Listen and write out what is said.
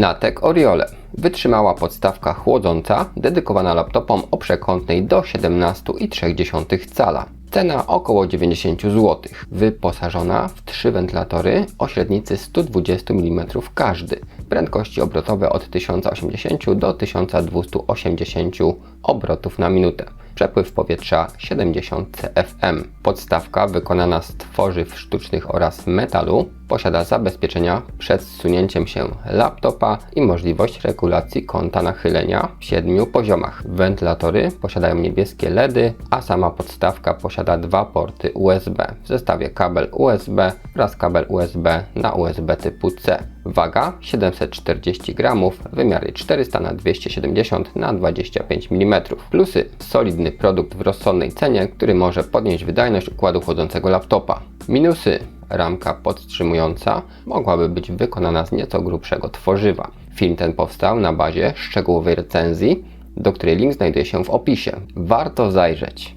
Natek Oriole. Wytrzymała podstawka chłodząca, dedykowana laptopom o przekątnej do 17,3 cala. Cena około 90 zł. Wyposażona w trzy wentylatory o średnicy 120 mm każdy. Prędkości obrotowe od 1080 do 1280 obrotów na minutę. Przepływ powietrza 70 CFM. Podstawka wykonana z tworzyw sztucznych oraz metalu posiada zabezpieczenia przed zsunięciem się laptopa i możliwość regulacji kąta nachylenia w siedmiu poziomach. Wentylatory posiadają niebieskie LEDy, a sama podstawka posiada dwa porty USB w zestawie kabel USB oraz kabel USB na USB typu C. Waga 740 gramów, wymiary 400 na 270 na 25 mm. Plusy solidny produkt w rozsądnej cenie, który może podnieść wydajność układu chłodzącego laptopa. Minusy ramka podtrzymująca mogłaby być wykonana z nieco grubszego tworzywa. Film ten powstał na bazie szczegółowej recenzji, do której link znajduje się w opisie. Warto zajrzeć.